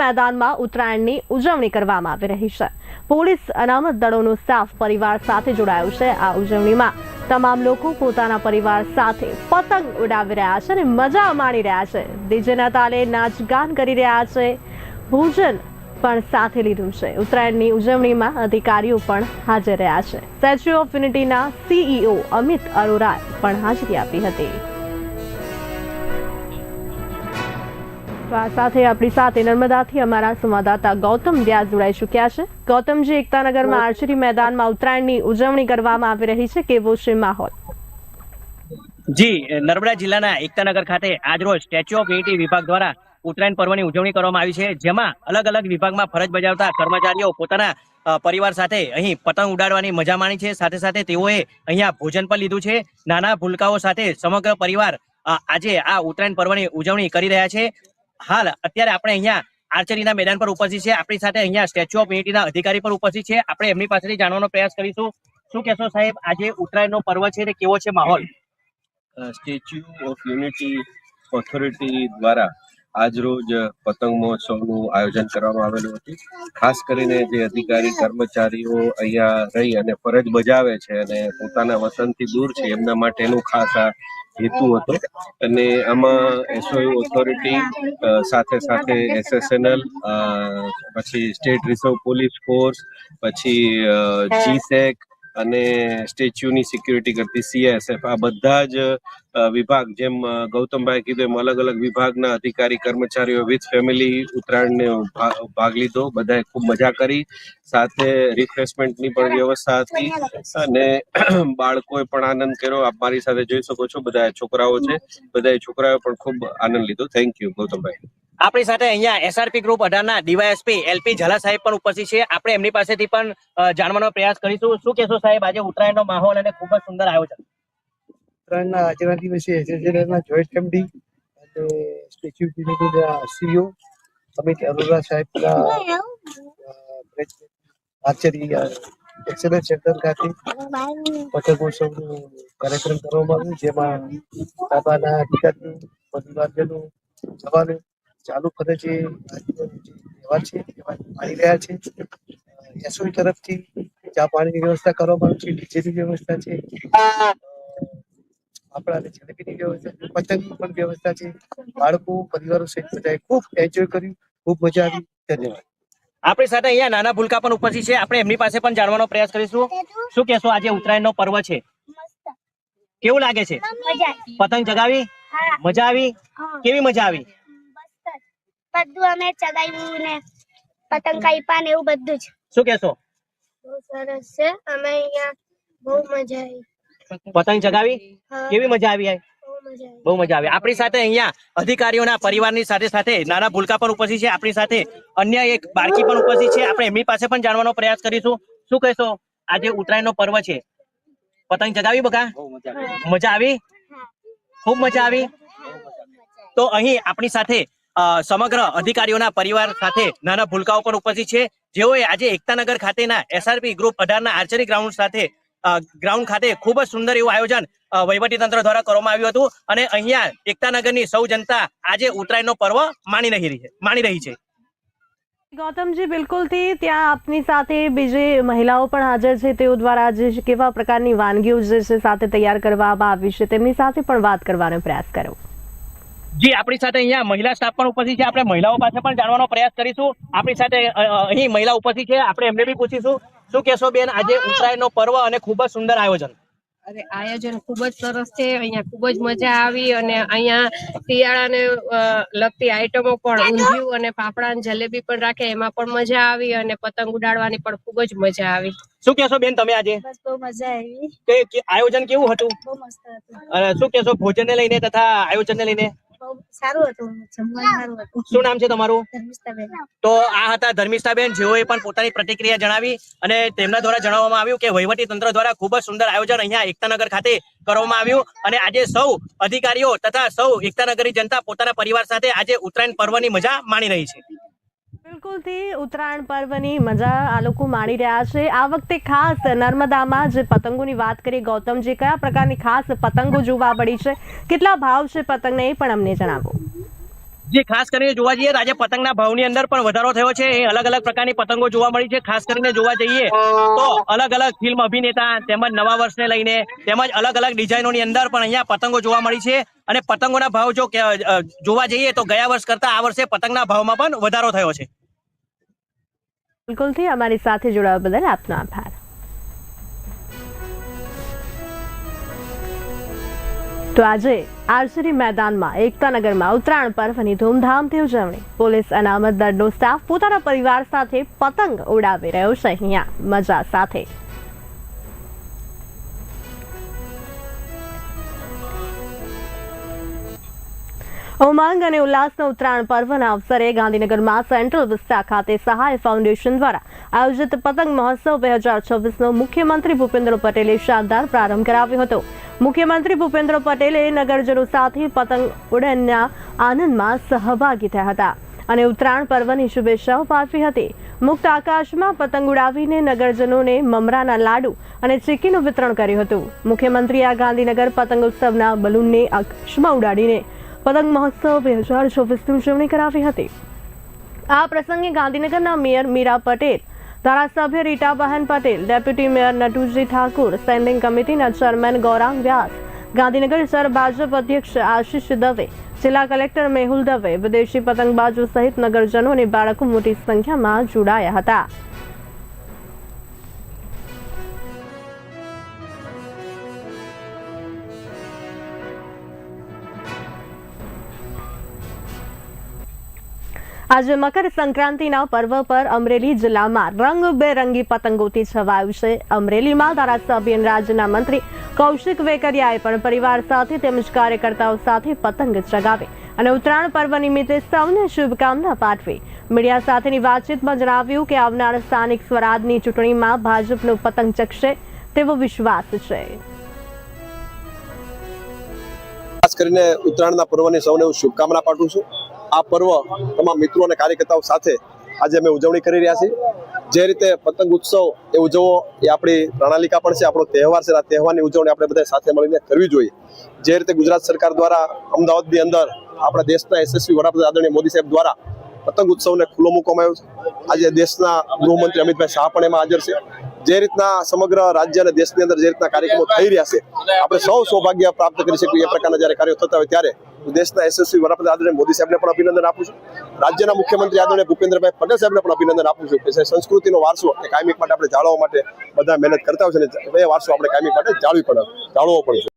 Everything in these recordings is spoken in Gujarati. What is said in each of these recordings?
મેદાનમાં ઉત્તરાયણની ઉજવણી કરવામાં આવી રહી છે. પોલીસ અનામત દળોનો સ્ટાફ પરિવાર સાથે જોડાયો છે. આ ઉજવણીમાં તમામ લોકો પોતાના પરિવાર સાથે પતંગ ઉડાવી રહ્યા છે અને મજા માણી રહ્યા છે. ડીજેના તાલે નાચગાન કરી રહ્યા છે. ભોજન પણ સાથે લીધું છે. ઉત્તરાયણની ઉજવણીમાં અધિકારીઓ પણ હાજર રહ્યા છે. સ્ટેચ્યુ ઓફ યુનિટીના સીઈઓ અમિત અરોરાએ પણ હાજરી આપી હતી. તો આ સાથે આપણી સાથે નર્મદાથી અમારા સંવાદદાતા ગૌતમ વ્યાસ જોડાઈ ચૂક્યા છે. ગૌતમજી એકતાનગરમાં આર્ચરી મેદાનમાં ઉત્તરાયણની ઉજવણી કરવામાં આવી રહી છે. કેવો છે માહોલ? જી નર્મદા જિલ્લાના એકતાનગર ખાતે આજરોજ સ્ટેચ્યુ ઓફ યુનિટી વિભાગ દ્વારા ઉત્તરાયણ પર્વની ઉજવણી કરવામાં આવી છે જેમાં અલગ અલગ વિભાગમાં ફરજ બજાવતા કર્મચારીઓ પોતાના પરિવાર સાથે અહીં પતંગ ઉડાડવાની મજા માણી છે. સાથે સાથે તેઓએ અહીંયા ભોજન પણ લીધું છે. નાના ભૂલકાઓ સાથે સમગ્ર પરિવાર આજે આ ઉત્તરાયણ પર્વની ઉજવણી કરી રહ્યા છે. હાલ, અત્યારે આપણે અહીંયા આર્ચરીના મેદાન પર ઉપસ્થિત છે આપણી સાથે અહીંયા સ્ટેચ્યુ ઓફ યુનિટીના અધિકારી પણ ઉપસ્થિત છે આપણે એમની પાસેથી જાણવાનો પ્રયાસ કરીશું. શું કહેશો સાહેબ, આજે ઉત્તરાયણનો પર્વ છે તે કેવો છે માહોલ? સ્ટેચ્યુ ઓફ યુનિટી ઓથોરિટી દ્વારા આજરોજ પતંગ મહોત્સવનું આયોજન કરવામાં આવેલું હતું. ખાસ કરીને જે અધિકારી, કર્મચારીઓ અહીંયા રહી અને ફરજ બજાવે છે અને પોતાના વતનથી દૂર છે, એમના માટેનું ખાસ આ હેતુ હતો. અને આમાં એસઓયુ ઓથોરિટી સાથે સાથે એસએસએનએલ પછી સ્ટેટ રિઝર્વ પોલીસ ફોર્સ પછી જીસેક અને સ્ટેચ્યુની સિક્યુરિટી કરતી સીએસએફ આ બધા જ વિભાગ, જેમ ગૌતમભાઈ કીધું એમ, અલગ અલગ વિભાગના અધિકારી, કર્મચારીઓ વિથ ફેમિલી ઉત્તરાયણને ભાગ લીધો. બધાએ ખૂબ મજા કરી. સાથે રિફ્રેશમેન્ટની પણ વ્યવસ્થા હતી અને બાળકોએ પણ આનંદ કર્યો. આપ મારી સાથે જોઈ શકો છો. બધા છોકરાઓ છે. બધા છોકરાઓએ પણ ખૂબ આનંદ લીધો. Thank you Gautambhai. આપણી સાથે અહીંયા એસઆરપી ગ્રુપ અઢારના ડીવાયએસપી એલપી ઝાલા સાહેબ પણ ઉપસ્થિત છે. આપણે એમની પાસેથી પણ જાણવાનો પ્રયાસ કરીશું. શું કહેશો સાહેબ? આજે ઉત્તરાયણનો માહોલ અને ખૂબ જ સુંદર આયોજન. ઉત્તરાયણના આજના દિવસે એસએસએલના જોઈન્ટ એમડી અને સ્ટેચ્યુ ઓફ યુનિટીના સીઈઓ અમિત અરોરા સાહેબના આર્ચરી એક્સેલન્સ સેન્ટર ખાતે પતંગોત્સવનું કાર્યક્રમ કરવામાં આવ્યો, જેમાં બાબાના અધિકારીઓ પરિવારજનો, જવાનો ચાલુ આજનો જે તહેવાર છે માણી રહ્યા છે. એસઓઈ તરફથી ચા પાણીની વ્યવસ્થા કરવામાં આવી છે ડીજેની વ્યવસ્થા છે. આપણા જલેબીની વ્યવસ્થા છે પતંગની પણ વ્યવસ્થા છે. બાળકો પરિવારો સહિત બધાએ ખૂબ એન્જોય કર્યું ખૂબ મજા આવી. ધન્યવાદ. આપણી સાથે અહીંયા નાના ભૂલકા પણ ઉપસ્થિત છે. આપણે એમની પાસે પણ જાણવાનો પ્રયાસ કરીશું. શું કહેશો? આજે ઉત્તરાયણનો પર્વ છે. કેવું લાગે છે? પતંગ ચગાવી? મજા આવી? કેવી મજા આવી? બધું અમે ચગાવ્યું ને પતંગ કાપ્યા ને એવું બધું જ. શું કહેશો? બહુ સરસ છે. અમે અહીંયા બહુ મજા આવી. પતંગ ચગાવી? કેવી મજા આવી આ? બહુ મજા આવી. બહુ મજા આવી. આપણી સાથે અહીંયા અધિકારીઓના પરિવારની સાથે સાથે નાના ભૂલકા પણ ઉપસ્થિત છે. આપણી સાથે અન્ય એક બાળકી પણ ઉપસ્થિત છે. આપણે એમની પાસે પણ જાણવાનો પ્રયાસ કરીશું. શું કહેશો? આજે ઉત્તરાયણનો પર્વ છે. પતંગ ચગાવી બકા? મજા આવી. ખૂબ મજા આવી. તો અહીં આપણી સાથે સમગ્ર અધિકારીઓના પરિવાર સાથે નાના ભૂલકાઓ પણ ઉપસ્થિત છે. જેઓએ આજે એકતાનગર ખાતેના એસઆરપી ગ્રુપ અઢારના આર્ચરી ગ્રાઉન્ડ સાથે ગ્રાઉન્ડ ખાતે ખૂબ જ સુંદર એવું આયોજન વહીવટીતંત્ર દ્વારા કરવામાં આવ્યું હતું. અને અહીંયા એકતાનગરની સૌ જનતા આજે ઉત્તરાયણનો પર્વ માણી રહી છે, માણી રહી છે. ગૌતમજી, બિલકુલથી ત્યાં આપની સાથે બીજી મહિલાઓ પણ હાજર છે. તેઓ દ્વારા જે કેવા પ્રકારની વાનગીઓ જે છે સાથે તૈયાર કરવામાં આવી છે, તેમની સાથે પણ વાત કરવાનો પ્રયાસ કર્યો જી આપણી સાથે અહીંયા મહિલા સ્ટાફ પણ ઉપસ્થિત છે. આપણે મહિલાઓ પાસે પણ જાણવાનો પ્રયાસ કરીશું. આપણી સાથે અહીં મહિલા ઉપસ્થિત છે. આપણે એમને બી પૂછીશું. શું કહેશો બેન આજે ઉત્તરાયણનો પર્વ અને ખૂબ જ સુંદર આયોજન? અરે આયોજન ખૂબ જ સરસ છે. અહીંયા ખૂબ જ મજા આવી અને અહીંયા શિયાળાને લગતી આઈટમો પણ ઊંધિયું અને ફાફડા અને જલેબી પણ રાખે. એમાં પણ મજા આવી અને પતંગ ઉડાડવાની પણ ખૂબ જ મજા આવી. શું કહેશો બેન તમે આજે? બસ બહુ મજા આવી. કે કે આયોજન કેવું હતું? બહુ મસ્ત હતું. અને શું કહેશો? ભોજનને લઈને તથા આયોજનને લઈને? બહુ સારું હતું જમવાનું સારું હતું. શું નામ છે તમારું? ધર્મિષ્ઠાબેન. તો આ હતા ધર્મિષ્ઠાબેન જેઓએ પણ પોતાની પ્રતિક્રિયા જણાવી અને તેમના દ્વારા જણાવવામાં આવ્યું કે વહીવટી તંત્ર દ્વારા ખૂબ જ સુંદર આયોજન અહીંયા એકતાનગર ખાતે કરવામાં આવ્યું અને આજે સૌ અધિકારીઓ તથા સૌ એકતાનગરની જનતા પોતાના પરિવાર સાથે આજે ઉત્તરાયણ પર્વની મજા માણી રહી છે. બિલકુલથી ઉત્તરાયણ પર્વની મજા આ લોકો માણી રહ્યા છે. આ વખતે ખાસ નર્મદામાં જે પતંગોની વાત કરીએ, ગૌતમજી, કયા પ્રકારની ખાસ પતંગો જોવા મળી છે? કેટલા ભાવ છે પતંગને એ પણ અમને જણાવો. જે, ખાસ કરીને જોવા જઈએ આજે પતંગના ભાવની અંદર પણ વધારો થયો છે. એ અલગ અલગ પ્રકારની પતંગો જોવા મળી છે. ખાસ કરીને જોવા જઈએ તો અલગ અલગ ફિલ્મ અભિનેતા, તેમજ નવા વર્ષને લઈને તેમજ અલગ અલગ ડિઝાઇનોની અંદર પણ અહીંયા પતંગો જોવા મળી છે. અને પતંગોના ભાવ જો જોવા જઈએ તો ગયા વર્ષ કરતા આ વર્ષે પતંગના ભાવમાં પણ વધારો થયો છે. બિલકુલથી અમારી સાથે જોડાવા બદલ આપનો આભાર તો આજે આર્ચરી મેદાનમાં એકતાનગરમાં ઉત્તરાયણ પર્વની ધૂમધામથી ઉજવણી પોલીસ અનામત દળનો સ્ટાફ પોતાના પરિવાર સાથે પતંગ ઉડાવી રહ્યો છે અહીંયા મજા સાથે ઉમંગ અને ઉલ્લાસના ઉત્તરાયણ પર્વના અવસરે ગાંધીનગરમાં સેન્ટ્રલ વિસ્તા ખાતે સહાય ફાઉન્ડેશન દ્વારા આયોજિત પતંગ મહોત્સવ બે હજાર છવ્વીસનો મુખ્યમંત્રી ભૂપેન્દ્ર પટેલે શાનદાર પ્રારંભ કરાવ્યો હતો. મુખ્યમંત્રી ભૂપેન્દ્ર પટેલે નગરજનો સાથે પતંગ ઉડનના આનંદમાં સહભાગી થયા હતા અને ઉત્તરાયણ પર્વની શુભેચ્છાઓ પાઠવી હતી. મુક્ત આકાશમાં પતંગ ઉડાવીને નગરજનોને મમરાના લાડુ અને ચીકીનું વિતરણ કર્યું હતું. મુખ્યમંત્રીએ ગાંધીનગર પતંગ ઉત્સવના બલૂનને આકાશમાં ઉડાડીને પતંગ મહોત્સવ બે હજાર ચોવીસની ઉજવણી કરાવી હતી. આ પ્રસંગે ગાંધીનગરના મેયર મીરા પટેલ, ધારાસભ્ય Ritaben Patel, deputy mayor Natuji Thakur, standing કમિટીના ચેરમેન ગૌરાંગ વ્યાસ, ગાંધીનગર શહેર ભાજપ અધ્યક્ષ આશિષ દવે, જિલ્લા કલેક્ટર મેહુલ દવે, વિદેશી પતંગબાજો સહિત નગરજનો અને બાળકો મોટી સંખ્યામાં જોડાયા હતા. આજે મકર સંક્રાંતિના પર્વ પર અમરેલી જિલ્લામાં રંગબેરંગી પતંગોથી છવાયું છે. અમરેલીમાં ધારાસભ્ય રાજ્યના મંત્રી કૌશિક વેકરિયાએ પણ પરિવાર સાથે તેમજ કાર્યકર્તાઓ સાથે પતંગ ચગાવી અને ઉત્તરાયણ પર્વ નિમિત્તે સૌને શુભકામના પાઠવી. મીડિયા સાથેની વાતચીતમાં જણાવ્યું કે આવનાર સ્થાનિક સ્વરાજની ચૂંટણીમાં ભાજપનો પતંગ ચકશે તેવો વિશ્વાસ છે. ખાસ કરીને ઉત્તરાયણના પર્વની સૌને હું શુભકામના પાઠવું છું. આ પર્વ તમામ મિત્રો અને કાર્યકર્તાઓ સાથે આજે અમે ઉજવણી કરી રહ્યા છીએ. જે રીતે પતંગ ઉત્સવ એ ઉજવવો એ આપણી પ્રણાલિકા પણ છે, આપણો તહેવાર છે આ તહેવારની ઉજવણી આપણે બધા સાથે મળીને કરવી જોઈએ. જે રીતે ગુજરાત સરકાર દ્વારા અમદાવાદની અંદર આપણા દેશના યશસ્વી વડાપ્રધાન આદરણીય મોદી સાહેબ દ્વારા પતંગ ઉત્સવને ખુલ્લો મૂકવામાં આવ્યો છે. આજે દેશના ગૃહમંત્રી અમિતભાઈ શાહ પણ એમાં હાજર છે. જે રીતના સમગ્ર રાજ્ય અને દેશની અંદર જે રીતના કાર્યક્રમો થઈ રહ્યા છે, આપણે સૌ સૌભાગ્ય પ્રાપ્ત કરી શકીએ એ પ્રકારના જ્યારે કાર્યો થતા હોય ત્યારે દેશના યશસ્વી વડાપ્રધાન મોદી સાહેબને પણ અભિનંદન આપું છું. રાજ્યના મુખ્યમંત્રી આદરણીય ભૂપેન્દ્રભાઈ પટેલ સાહેબને પણ અભિનંદન આપું છું કે સંસ્કૃતિનો વારસો એ કાયમિક માટે આપણે જાળવવા માટે બધા મહેનત કરતા હોય છે એ વારસો આપણે કાયમિક માટે જાળવી પણ જાળવવો પણ છે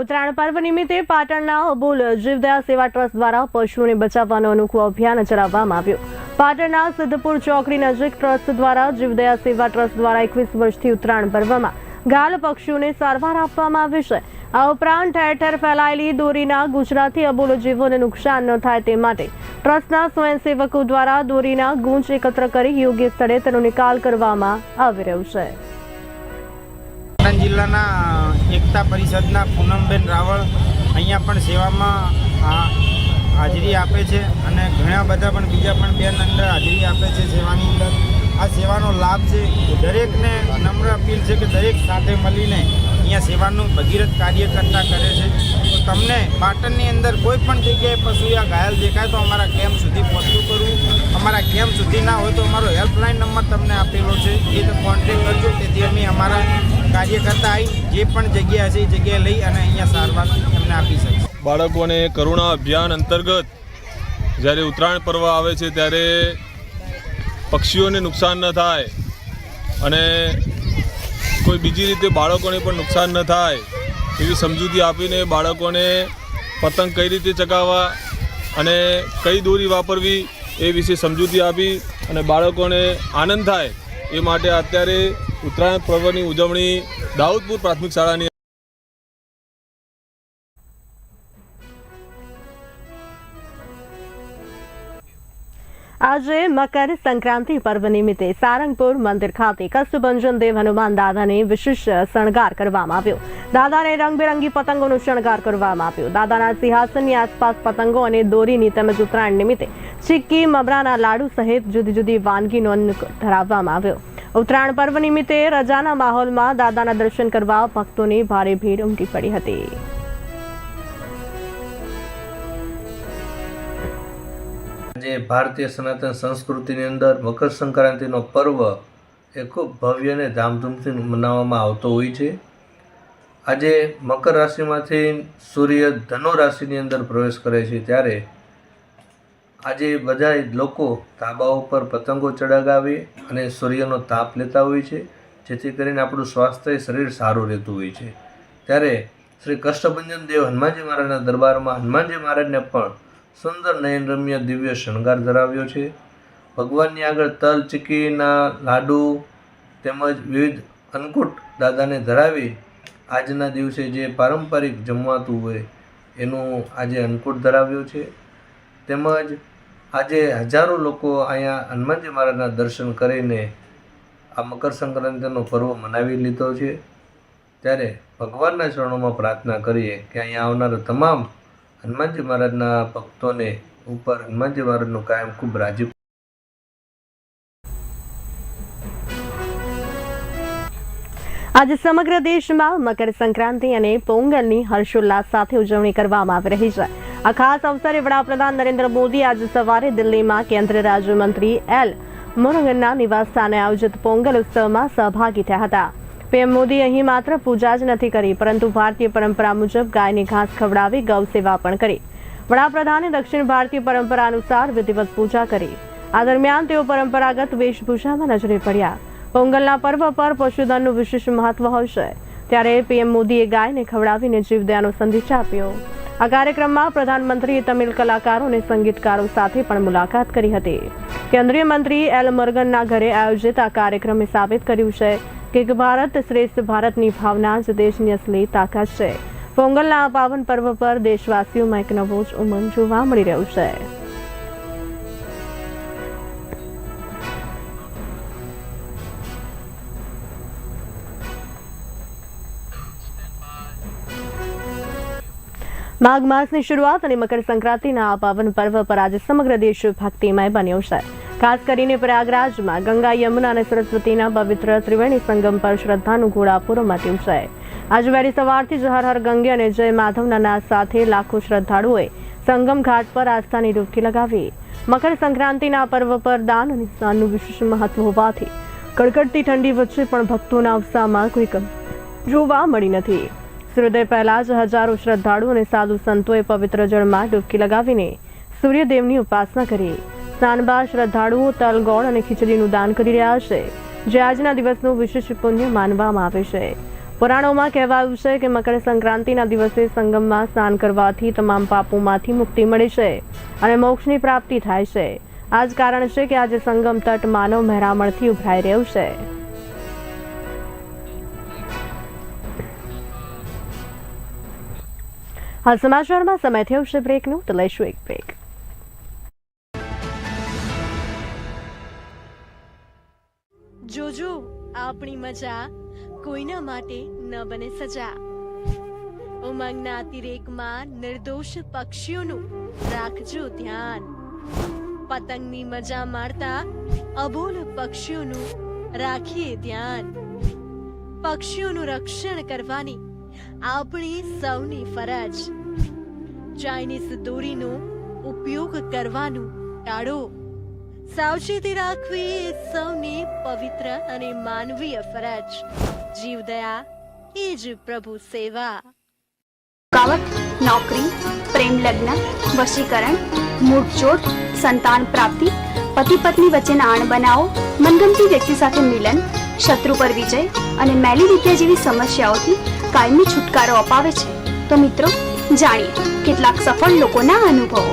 ઉત્તરાયણ પર્વ નિમિત્તે પાટણના અબોલ જીવદયા સેવા ટ્રસ્ટ દ્વારા પશુઓને બચાવવાનું અનોખું અભિયાન ચલાવવામાં આવ્યું. પાટણના સિદ્ધપુર ચોકડી નજીક ટ્રસ્ટ દ્વારા જીવદયા સેવા ટ્રસ્ટ દ્વારા એકવીસ વર્ષથી ઉત્તરાયણ પર્વમાં ઘાયલ પક્ષીઓને સારવાર આપવામાં આવી છે. આ ઉપરાંત ઠેર ઠેર ફેલાયેલી દોરીના ગુજરાતી અબોલ જીવોને નુકસાન ન થાય તે માટે ટ્રસ્ટના સ્વયંસેવકો દ્વારા દોરીના ગુંજ એકત્ર કરી યોગ્ય સ્થળે તેનો નિકાલ કરવામાં આવી રહ્યો છે. જિલ્લાના એકતા પરિષદના પૂનમબેન રાવળ અહીંયા પણ સેવામાં હાજરી આપે છે અને ઘણા બધા પણ બીજા પણ બેન અંદર હાજરી આપે છે સેવાની અંદર. આ સેવાનો લાભ છે દરેકને નમ્ર અપીલ છે કે દરેક સાથે મળીને અહીંયા સેવાનું ભગીરથ કાર્ય કરતા કરે છે. તો તમને પાટણની અંદર કોઈ પણ જગ્યાએ પશુ યા ઘાયલ દેખાય તો અમારા કેમ્પ સુધી પહોંચતું કરવું અમારા કેમ્પ સુધી ના હોય તો અમારો હેલ્પલાઇન નંબર તમને આપેલો છે. એ તો કોન્ટેક કરજો. તેથી અમે અમારા કાર્યકર્તા આવી જે પણ જગ્યા હશે એ જગ્યાએ લઈ અને અહીંયા સારવાર એમને આપી શકીએ. બાળકોને કરુણા અભિયાન અંતર્ગત જ્યારે ઉત્તરાયણ પર્વ આવે છે ત્યારે પક્ષીઓને નુકસાન ન થાય. અને કોઈ બીજી રીતે બાળકોને પણ નુકસાન ન થાય એવી સમજૂતી આપીને બાળકોને પતંગ કઈ રીતે ચગાવવા અને કઈ દોરી વાપરવી એ વિશે સમજૂતી આપી અને બાળકોને આનંદ થાય એ માટે અત્યારે ઉત્તરાયણ પર્વની ઉજવણી દાઉદપુર પ્રાથમિક શાળાની આજે મકર સંક્રાંતિ પર્વ નિમિત્તે સારંગપુર મંદિર ખાતે કષ્ટભંજન દેવ હનુમાન દાદાને વિશેષ શણગાર કરવામાં આવ્યો. દાદાને રંગબેરંગી પતંગોનો શણગાર કરવામાં આવ્યો. દાદાના સિંહાસનની આસપાસ પતંગો અને દોરીની તેમજ ઉત્તરાયણ નિમિત્તે ચીક્કી, મમરાના લાડુ સહિત જુદી જુદી વાનગીનો ધરાવવામાં આવ્યો. ઉત્તરાયણ પર્વ નિમિત્તે રજાના માહોલમાં દાદાના દર્શન કરવા ભક્તોની ભારે ભીડ ઉમટી પડી હતી. જે ભારતીય સનાતન સંસ્કૃતિની અંદર મકર સંક્રાંતિનો પર્વ એ ખૂબ ભવ્ય અને ધામધૂમથી મનાવવામાં આવતો હોય છે. આજે મકર રાશિમાંથી સૂર્ય ધનુ રાશિની અંદર પ્રવેશ કરે છે ત્યારે આજે બધા લોકો તાબા ઉપર પતંગો ચડાગાવી અને સૂર્યનો તાપ લેતા હોય છે, જેથી કરીને આપણું સ્વાસ્થ્ય શરીર સારું રહેતું હોય છે. ત્યારે શ્રી કષ્ટભંજન દેવ હનુમાનજી મહારાજના દરબારમાં હનુમાનજી મહારાજને પણ સુંદર નયનરમ્ય દિવ્ય શણગાર ધરાવ્યો છે. ભગવાનની આગળ તલ, ચીકીના લાડુ તેમજ વિવિધ અન્નકૂટ દાદાને ધરાવી આજના દિવસે જે પારંપરિક જમવાતું હોય એનું આજે અન્નકૂટ ધરાવ્યો છે. તેમજ આજે હજારો લોકો અહીંયા હનુમાનજી મહારાજના દર્શન કરીને આ મકર સંક્રાંતિનો પર્વ મનાવી લીધો છે. ત્યારે ભગવાનના ચરણોમાં પ્રાર્થના કરીએ કે અહીંયા આવનારા તમામ હનુમાનજી મહારાજના ભક્તોને ઉપર હનુમાનજી મહારાજનું કાયમ ખૂબ રાજી આજે સમગ્ર દેશમાં મકર સંક્રાંતિ અને પોંગલની હર્ષોલ્લાસ સાથે ઉજવણી કરવામાં આવી રહી છે. આ ખાસ અવસરે વડાપ્રધાન નરેન્દ્ર મોદી આજે સવારે દિલ્હીમાં કેન્દ્રીય રાજ્યમંત્રી એલ મુરુગનના નિવાસસ્થાને આયોજિત પોંગલ ઉત્સવમાં સહભાગી થયા હતા. પીએમ મોદી અહીં માત્ર પૂજા જ નથી કરી, પરંતુ ભારતીય પરંપરા મુજબ ગાયને ઘાસ ખવડાવી ગૌ સેવા પણ કરી. વડાપ્રધાને દક્ષિણ ભારતીય પરંપરા અનુસાર વિધિવત પૂજા કરી. આ દરમિયાન તેઓ પરંપરાગત વેશભૂષામાં નજરે પડ્યા. પોંગલના પર્વ પર પશુધનનું વિશેષ મહત્વ હોય છે ત્યારે પીએમ મોદીએ ગાયને ખવડાવીને જીવદયાનો સંદેશ આપ્યો. આ કાર્યક્રમમાં પ્રધાનમંત્રીએ તમિલ કલાકારો અને સંગીતકારો સાથે પણ મુલાકાત કરી હતી. કેન્દ્રીય મંત્રી એલ મર્ગનના ઘરે આયોજિત આ કાર્યક્રમે સાબિત કર્યું છે કે ભારત શ્રેષ્ઠ ભારતની ભાવના જ દેશની અસલી તાકાત છે. પોંગલના પાવન પર્વ પર દેશવાસીઓમાં એક નવો જ ઉમંગ જોવા મળી રહ્યો છે. માઘ માસની શરૂઆત અને મકર સંક્રાંતિના આ પાવન પર્વ પર આજે સમગ્ર દેશ ભક્તિમય બન્યો છે. ખાસ કરીને પ્રયાગરાજમાં ગંગા, યમુના અને સરસ્વતીના પવિત્ર ત્રિવેણી સંગમ પર શ્રદ્ધાનું ઘોડાપુર મટ્યું છે આજે વહેલી સવારથી જ હર હર ગંગે અને જય માધવના નાદ સાથે લાખો શ્રદ્ધાળુઓએ સંગમ ઘાટ પર આસ્થાની ડૂબકી લગાવી. મકર સંક્રાંતિના પર્વ પર દાન અને સ્નાનનું વિશેષ મહત્વ હોવાથી કડકડતી ઠંડી વચ્ચે પણ ભક્તોના ઉત્સાહમાં કોઈ જોવા મળી નથી. સૂર્યોદય પહેલા જ હજારો શ્રદ્ધાળુ અને સાધુ સંતોએ પવિત્ર જળમાં ડૂબકી લગાવીને સૂર્યદેવની ઉપાસના કરી. સ્નાન બાદ શ્રદ્ધાળુઓ તલ ગોળ અને ખીચડીનું દાન કરી રહ્યા છે, જે આજના દિવસનું વિશેષ પુણ્ય માનવામાં આવે છે. પુરાણોમાં કહેવાયું છે કે મકર સંક્રાંતિના દિવસે સંગમમાં સ્નાન કરવાથી તમામ પાપોમાંથી મુક્તિ મળે છે અને મોક્ષની પ્રાપ્તિ થાય છે. આ જ કારણ છે કે આજે સંગમ તટ માનવ મહેરામણથી ઉભરાઈ રહ્યું છે. હાલ સમાચારમાં સમય થયો છે બ્રેકનું તો લઈશું એક બ્રેક જોજો, આપણી મજા કોઈના માટે ન બને સજા. ઉમંગના અતિરેકમાં નિર્દોષ પક્ષીઓનું રાખજો ધ્યાન. પતંગની મજા માણતા અબોલ પક્ષીઓનું રાખીએ ધ્યાન. પક્ષીઓનું રક્ષણ કરવાની આપણી સૌની ફરજ. ચાઇનીઝ દોરીનો ઉપયોગ કરવાનું ટાળો. સાવચેતી રાખવી એ સૌની પવિત્ર અને માનવીય ફરજ. જીવદયા એ જ પ્રભુ સેવા. કાવત, નોકરી, પ્રેમ લગ્ન, વશીકરણ, મૂળચોટ, સંતાન પ્રાપ્તિ, પતિ પત્ની વચ્ચેના આણ બનાવો, મનગમતી વ્યક્તિ સાથે મિલન, શત્રુ પર વિજય અને મેલી વિદ્યા જેવી સમસ્યાઓથી કાયમી છુટકારો અપાવે છે. તો મિત્રો, જાણીએ, કેટલાક સફળ લોકોના અનુભવો.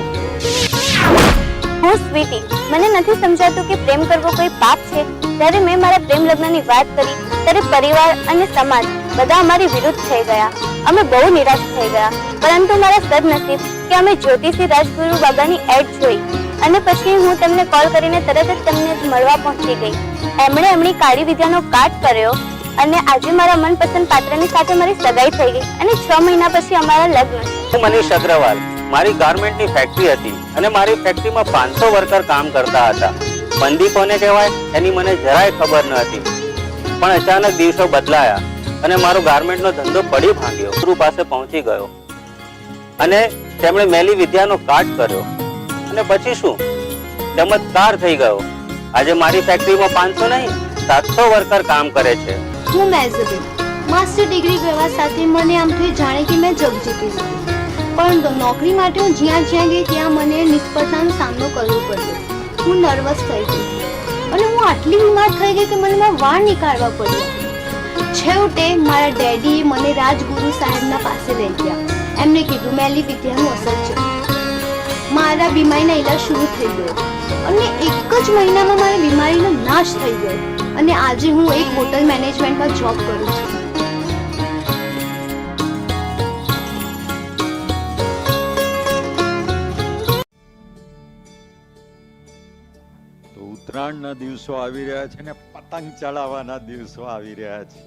હું સ્વીટી. મને નથી સમજાતું કે પ્રેમ કરવો કોઈ પાપ છે. ત્યારે મેં મારા પ્રેમ લગ્નની વાત કરી. ત્યારે પરિવાર અને સમાજ બધા અમારી વિરુદ્ધ થઈ ગયા. અમે બહુ નિરાશ થઈ ગયા. પરંતુ મારા સદનસીબ કે અમે જ્યોતિષી રાજગુરુ બાબાની એડ જોઈ. અને પછી હું તમને કોલ કરીને તરત જ તમને મળવા પહોંચી ગઈ. એમણે એમની કાળી વિદ્યાનો કાટ કર્યો અને આજે મારા મનપસંદ પાત્રની સાથે મારી સગાઈ થઈ ગઈ. અને છ મહિના પછી અમારા લગ્ન. મનીષ અગ્રવાલ મારી ગાર્મેન્ટની ફેક્ટરી હતી અને મારી ફેક્ટરીમાં પાંચસો વર્કર કામ કરતા હતા. મંદી કોને કહેવાય? એની મને જરાય ખબર ન હતી. પણ અચાનક દિવસો બદલાયા અને મારો ગાર્મેન્ટનો ધંધો પડી ભાંગ્યો ગુરુ પાસે પહોંચી ગયો. અને તેમણે મેલી વિદ્યાનો કાટ કર્યો. અને પછી શું? ચમત્કાર થઈ ગયો. આજે મારી ફેક્ટરીમાં પાંચસો નહીં, સાતસો વર્કર કામ કરે છે. હું મેઝબી માસ્ટર ડિગ્રી કરવા સાથે મને આમ થઈ જાણે કે મેં જગ જીતી લીધું. પરંતુ નોકરી માટે હું જ્યાં જ્યાં ગઈ ત્યાં મને નિષ્ફળતાનો સામનો કરવો પડ્યો. હું નર્વસ થઈ ગઈ. અને હું આટલી બીમાર થઈ ગઈ કે મને મારા વાળ નીકાળવા પડ્યો. છેવટે મારા ડેડીએ મને રાજગુરુ સાહેબના પાસે લઈ ગયા. એમને કીધું મેલી વિદ્યાનું અસર છે. મારા બીમારીના ઈલાજ શરૂ થઈ ગયો. અને એક જ મહિનામાં મારી બીમારીનો નાશ થઈ ગયો. અને આજે હું એક હોટલ મેનેજમેન્ટમાં જોબ કરું છું. ઉત્તરાયણના દિવસો આવી રહ્યા છે ને પતંગ ચડાવવાના દિવસો આવી રહ્યા છે.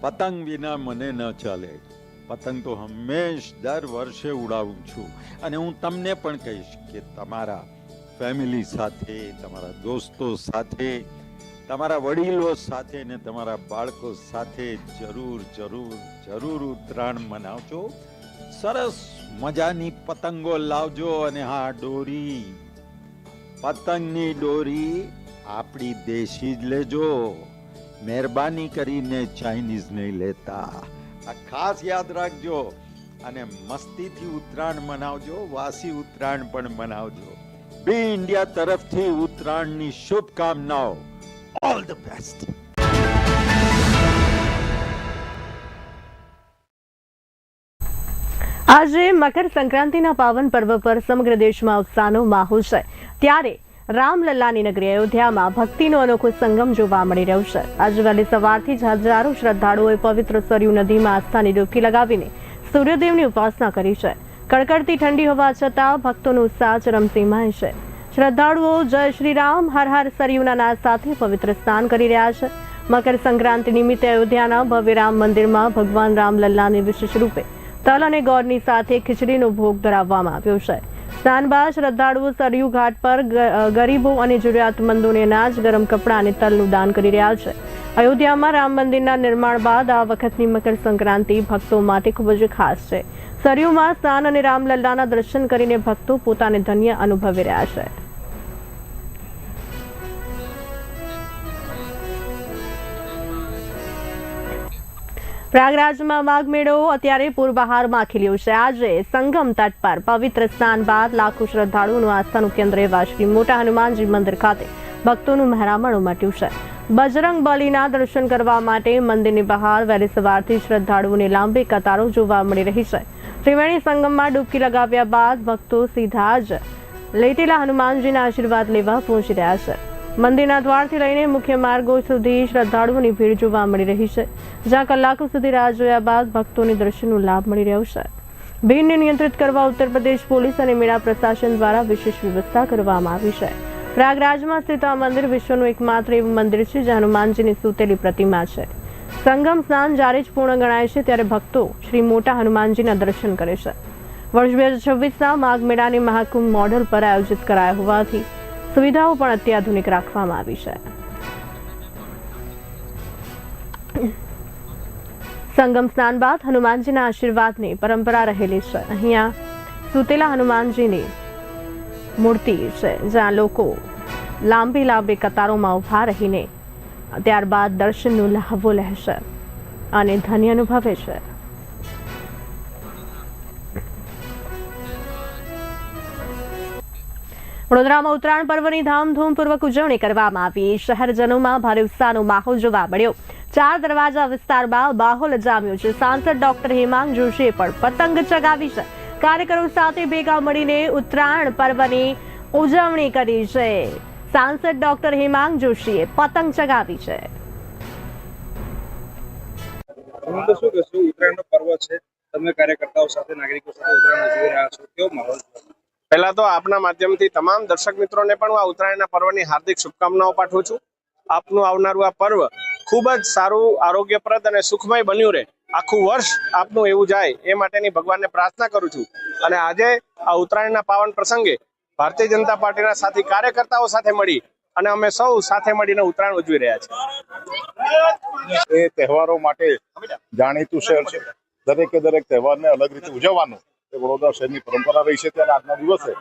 પતંગ વિના મને ન ચાલે. પતંગ તો હંમેશ દર વર્ષે ઉડાવું છું. અને હું તમને પણ કહીશ કે તમારા ફેમિલી સાથે, તમારા દોસ્તો સાથે, તમારા વડીલો સાથે ને તમારા બાળકો સાથે જરૂર જરૂર જરૂર ઉત્તરાયણ મનાવજો. સરસ મજાની પતંગો લાવજો અને હા દોરી પતંગની દોરી આપણી દેશી જ લેજો. મહેરબાની કરીને ચાઇનીઝ નહીં લેતા. આ ખાસ યાદ રાખજો અને મસ્તીથી ઉત્તરાયણ મનાવજો, વાસી ઉત્તરાયણ પણ મનાવજો. બી ઇન્ડિયા તરફથી ઉત્તરાયણની શુભકામનાઓ. ઓલ ધ બેસ્ટ આજે મકર સંક્રાંતિના પાવન પર્વ પર સમગ્ર દેશમાં ઉત્સાહનો માહોલ છે. ત્યારે રામલલ્લાની નગરી અયોધ્યામાં ભક્તિનો અનોખો સંગમ જોવા મળી રહ્યો છે. આજે વહેલી સવારથી જ હજારો શ્રદ્ધાળુઓએ પવિત્ર સરયુ નદીમાં આસ્થાની ડૂબકી લગાવીને સૂર્યદેવની ઉપાસના કરી છે. કડકડતી ઠંડી હોવા છતાં ભક્તોનો ઉત્સાહ ચરમસીમાએ છે. શ્રદ્ધાળુઓ જય શ્રી રામ, હર હર સરયુના નાદ સાથે પવિત્ર સ્નાન કરી રહ્યા છે. મકર સંક્રાંતિ નિમિત્તે અયોધ્યાના ભવ્ય રામ મંદિરમાં ભગવાન રામલલ્લાને વિશેષ રૂપે તલ અને ગોળની સાથે ખીચડીનો ભોગ ધરાવવામાં આવ્યો છે. સ્નાન બાદ શ્રદ્ધાળુઓ સરયુ ઘાટ પર ગરીબો અને જરૂરિયાતમંદોને અનાજ, ગરમ કપડાં અને તલનું દાન કરી રહ્યા છે. અયોધ્યામાં રામ મંદિરના નિર્માણ બાદ આ વખતની મકર સંક્રાંતિ ભક્તો માટે ખૂબ જ ખાસ છે. સરયુમાં સ્નાન અને રામલલ્લાના દર્શન કરીને ભક્તો પોતાને ધન્ય અનુભવી રહ્યા છે. પ્રયાગરાજમાં માઘ મેળો અત્યારે પૂર્વહારમાં ખીલ્યો છે. આજે સંગમ તટ પર પવિત્ર સ્નાન બાદ લાખો શ્રદ્ધાળુઓનું આસ્થાનું કેન્દ્ર એવા શ્રી મોટા હનુમાનજી મંદિર ખાતે ભક્તોનું મહેરામણ ઉમટ્યું છે. બજરંગ બલીના દર્શન કરવા માટે મંદિરની બહાર વહેલી સવારથી શ્રદ્ધાળુઓની લાંબી કતારો જોવા મળી રહી છે. ત્રિવેણી સંગમમાં ડૂબકી લગાવ્યા બાદ ભક્તો સીધા જ લેટેલા હનુમાનજીના આશીર્વાદ લેવા પહોંચી રહ્યા છે. મંદિરના દ્વારથી લઈને મુખ્ય માર્ગો સુધી શ્રદ્ધાળુઓની ભીડ જોવા મળી રહી છે. જ્યાં કલાકો સુધી રાહ જોયા બાદ ભક્તોને દર્શનનો લાભ મળી રહ્યો છે. ભીડને નિયંત્રિત કરવા ઉત્તર પ્રદેશ પોલીસ અને મેળા પ્રશાસન દ્વારા વિશેષ વ્યવસ્થા કરવામાં આવી છે. પ્રયાગરાજમાં સ્થિત આ મંદિર વિશ્વનું એકમાત્ર એવું મંદિર છે જ્યાં હનુમાનજીની સૂતેલી પ્રતિમા છે. સંગમ સ્નાન જ્યારે જ પૂર્ણ ગણાય છે ત્યારે ભક્તો શ્રી મોટા હનુમાનજીના દર્શન કરે છે. વર્ષ બે હજાર છવ્વીસના માઘ મેળાની મહાકુંભ મોડલ પર આયોજિત કરાયા હોવાથી સુવિધાઓ પણ અત્યાધુનિક રાખવામાં આવી છે. સંગમ સ્નાન બાદ હનુમાનજીના આશીર્વાદની પરંપરા રહેલી છે. અહીંયા સુતેલા હનુમાનજીની મૂર્તિ છે, જ્યાં લોકો લાંબી લાંબી કતારોમાં ઊભા રહીને ત્યારબાદ દર્શનનો લહાવો લેશે અને ધન્ય અનુભવે છે. વડોદરામાં ઉત્તરાયણ પર્વની ધામધૂમપૂર્વક ઉજવણી કરવામાં આવી. શહેરજનોમાં ભારે ઉત્સાહનો માહોલ જોવા મળ્યો. ચાર દરવાજા વિસ્તારમાં માહોલ જામ્યો છે. સાંસદ ડોક્ટર હેમાંગ જોશીએ પણ પતંગ ચગાવી છે. કાર્યકરો સાથે ભેગા મળીને ઉત્તરાયણ પર્વની ઉજવણી કરી છે. સાંસદ ડોક્ટર હેમાંગ જોશીએ પતંગ ચગાવી છે. તમે કાર્યકર્તાઓ સાથે, નાગરિકો સાથે ઉત્તરાયણ ઉજવી રહ્યા છો. કેવો માહોલ છે? પહેલા તો આપના માધ્યમથી તમામ દર્શક મિત્રોને પણ હું આ ઉત્તરાયણના પર્વની હાર્દિક શુભકામનાઓ પાઠવું છું. આપનું આવનારું આ પર્વ ખૂબ જ સારું, આરોગ્યપ્રદ અને સુખમય બન્યું રહે. આખું વર્ષ આપનું એવું જાય એ માટેની ભગવાનને પ્રાર્થના કરું છું. અને આજે આ ઉત્તરાયણના પાવન પ્રસંગે ભારતીય જનતા પાર્ટીના સાથી કાર્યકર્તાઓ સાથે મળી અને અમે સૌ સાથે મળીને ઉત્તરાયણ ઉજવી રહ્યા છીએ. એ તહેવારો માટે જાણીતું શહેર છે. દરેકે દરેક તહેવારને અલગ રીતે ઉજવવાનું. વડોદરા શહેરની પરંપરા રહી છે ત્યારે આજના દિવસે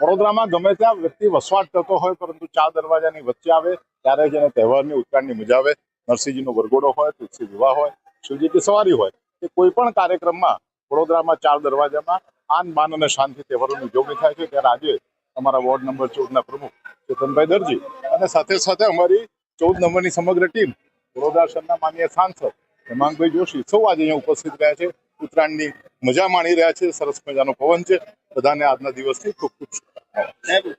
વડોદરામાં ગમે ત્યાં વ્યક્તિ વસવાટ કરતો હોય, પરંતુ ચાર દરવાજાની વચ્ચે આવે, ત્યારે જ એને તહેવારની ઉત્તરાયણની મજા આવે. નરસિંહજીનો વરઘોડો હોય, તુલસી વિવાહ હોય, શિવજીની સવારી હોય, કે કોઈ પણ કાર્યક્રમમાં વડોદરામાં ચાર દરવાજામાં આન બાન અને શાંતિ તહેવારોની ઉજવણી થાય છે. ત્યારે આજે અમારા વોર્ડ નંબર ચૌદના પ્રમુખ ચેતનભાઈ દરજી અને સાથે સાથે અમારી ચૌદ નંબરની સમગ્ર ટીમ વડોદરા શહેરના માન્ય સાંસદ હેમાંગભાઈ જોશી સૌ આજે અહીંયા ઉપસ્થિત રહ્યા છે. ઉત્તરાયણની મજા માણી રહ્યા છે, સરસ મજાનો પવન છે. બધાને આજના દિવસથી ખૂબ ખૂબ શુભકામનાઓ.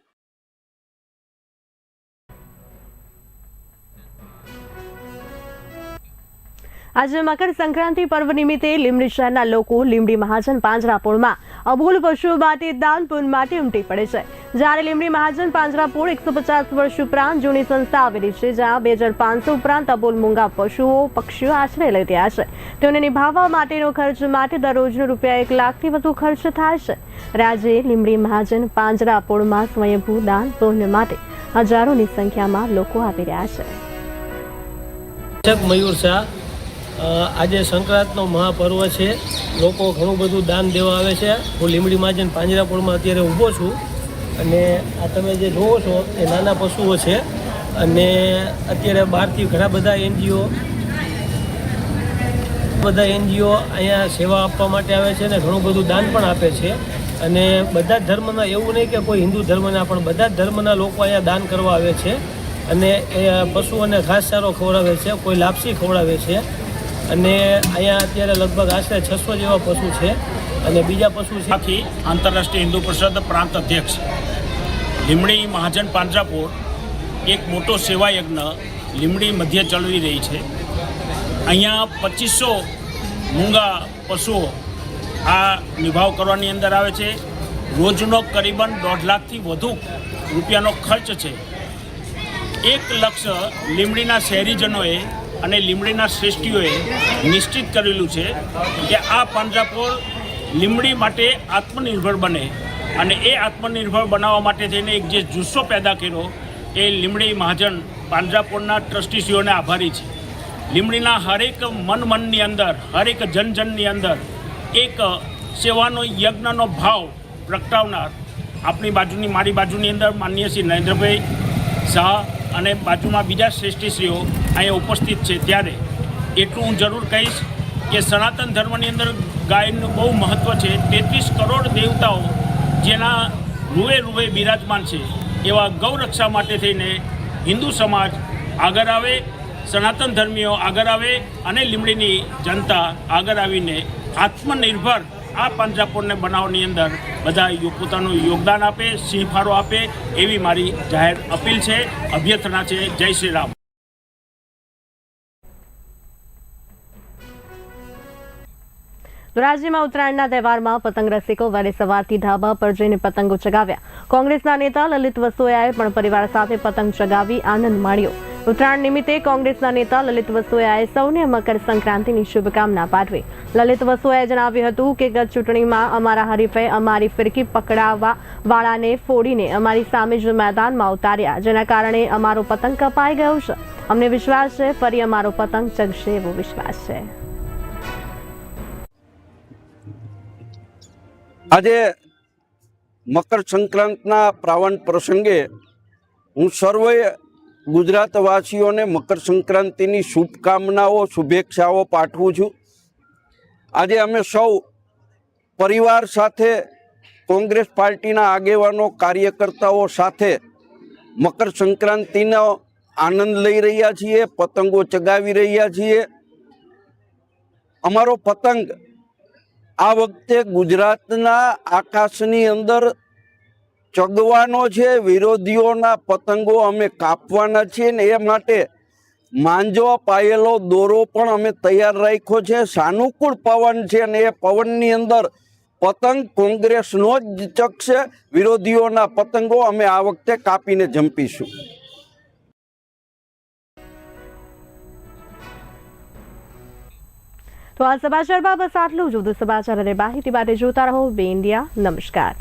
આજે મકર સંક્રાંતિ પર્વ નિમિત્તે લીમડી શહેરના લોકો લીમડી મહાજન પાંજરાપોળમાં અબોલ પશુઓ માટે દાન પુણ્ય માટે ઉમટી પડે છે. જ્યારે લીમડી મહાજન પાંજરાપોળ એકસો પચાસ વર્ષ ઉપરાંત જૂની સંસ્થા આવેલી છે, જ્યાં બે હજાર પાંચસો ઉપરાંત અબોલ મૂંગા પશુઓ, પક્ષીઓ આશ્રય લઈ રહ્યા છે. તેઓને નિભાવવા માટેનો ખર્ચ માટે દરરોજનો રૂપિયા એક લાખથી વધુ ખર્ચ થાય છે. રાજે લીમડી મહાજન પાંજરાપોળમાં સ્વયંભૂ દાન પુણ્ય માટે હજારોની સંખ્યામાં લોકો આવી રહ્યા છે. મયુર શાહ આજે સંક્રાંતનો મહાપર્વ છે. લોકો ઘણું બધું દાન દેવા આવે છે. હું લીમડીમાં જઈને પાંજરાપોળમાં અત્યારે ઊભો છું. અને આ તમે જે જોવો છો એ નાના પશુઓ છે. અને અત્યારે બહારથી ઘણા બધા એનજીઓ બધા એનજીઓ અહીંયા સેવા આપવા માટે આવે છે અને ઘણું બધું દાન પણ આપે છે. અને બધા જ ધર્મના, એવું નહીં કે કોઈ હિન્દુ ધર્મના, પણ બધા જ ધર્મના લોકો અહીંયા દાન કરવા આવે છે. અને એ પશુઓને ઘાસચારો ખવડાવે છે, કોઈ લાપસી ખવડાવે છે. અને અહીંયા અત્યારે લગભગ આશરે છસો જેવા પશુ છે. અને બીજા પશુ છે આથી આંતરરાષ્ટ્રીય હિન્દુ પરિષદ પ્રાંત અધ્યક્ષ લીમડી મહાજન પાંજરાપોળ એક મોટો સેવા યજ્ઞ લીમડી મધ્ય ચલાવી રહી છે. અહીંયા પચીસો મૂંગા પશુઓ આ નિભાવ કરવાની અંદર આવે છે. રોજનો કરીબન દોઢ લાખથી વધુ રૂપિયાનો ખર્ચ છે. એક લક્ષ્ય લીમડીના શહેરીજનોએ અને લીમડીના શ્રેષ્ઠીઓએ નિશ્ચિત કરેલું છે કે આ પાંજરાપોળ લીમડી માટે આત્મનિર્ભર બને અને એ આત્મનિર્ભર બનાવવા માટે થઈને એક જે જુસ્સો પેદા કર્યો, એ લીમડી મહાજન પાંજરાપોળના ટ્રસ્ટીસીઓને આભારી છે. લીમડીના હરેક મન મનની અંદર, હરેક જન જનની અંદર એક સેવાનો યજ્ઞનો ભાવ પ્રગટાવનાર આપણી બાજુની, મારી બાજુની અંદર માનનીય શ્રી નરેન્દ્રભાઈ શાહ અને બાજુમાં બીજા શ્રેષ્ઠીશ્રીઓ અહીંયા ઉપસ્થિત છે. ત્યારે એટલું હું જરૂર કહીશ કે સનાતન ધર્મની અંદર ગાયનનું બહુ મહત્ત્વ છે. તેત્રીસ કરોડ દેવતાઓ જેના રૂએ રૂએ બિરાજમાન છે એવા ગૌરક્ષા માટે થઈને હિન્દુ સમાજ આગળ આવે, સનાતન ધર્મીઓ આગળ આવે અને લીમડીની જનતા આગળ આવીને આત્મનિર્ભર આ પાંજરાપોળને બનાવની અંદર બધા પોતાનું યોગદાન આપે સિંહફાળો આપે એવી મારી જાહેર અપીલ છે. અભ્યર્થના છે. જય શ્રી રામ. તો રાજ્યમાં ઉત્તરાયણના તહેવારમાં પતંગ રસિકો વહેલી સવારથી ધાબા પર જઈને પતંગો ચગાવ્યા. કોંગ્રેસના નેતા લલિત વસોયાએ પણ પરિવાર સાથે પતંગ ચગાવી આનંદ માણ્યો. ઉત્તરાયણ નિમિત્તે કોંગ્રેસના નેતા લલિત વસોયાએ સૌને મકર સંક્રાંતિની શુભકામના પાઠવી. લલિત વસોયાએ જણાવ્યું હતું કે, ગત ચૂંટણીમાં અમારા હરીફે અમારી ફિરકી પકડાવવા વાળાને ફોડીને અમારી સામે જ મેદાનમાં ઉતાર્યા, જેના કારણે અમારો પતંગ કપાઈ ગયો છે. અમને વિશ્વાસ છે, ફરી અમારો પતંગ ચગશે એવો વિશ્વાસ છે. આજે મકર સંક્રાંતના પ્રાવણ પ્રસંગે હું સર્વે ગુજરાતવાસીઓને મકર સંક્રાંતિની શુભકામનાઓ, શુભેચ્છાઓ પાઠવું છું. આજે અમે સૌ પરિવાર સાથે, કોંગ્રેસ પાર્ટીના આગેવાનો, કાર્યકર્તાઓ સાથે મકર સંક્રાંતિનો આનંદ લઈ રહ્યા છીએ, પતંગો ચગાવી રહ્યા છીએ. અમારો પતંગ આ વખતે ગુજરાતના આકાશની અંદર ચગવાનો છે, વિરોધીઓના પતંગો અમે કાપવાના છીએ ને એ માટે માંજો પાયેલો દોરો પણ અમે તૈયાર રાખ્યો છે. સાનુકૂળ પવન છે ને એ પવનની અંદર પતંગ કોંગ્રેસનો જ ચકશે. વિરોધીઓના પતંગો અમે આ વખતે કાપીને જંપીશું. તો આ સમાચારમાં બસ આટલું જ. વધુ સમાચાર અને માહિતી માટે જોતા રહો બે ઇન્ડિયા. નમસ્કાર.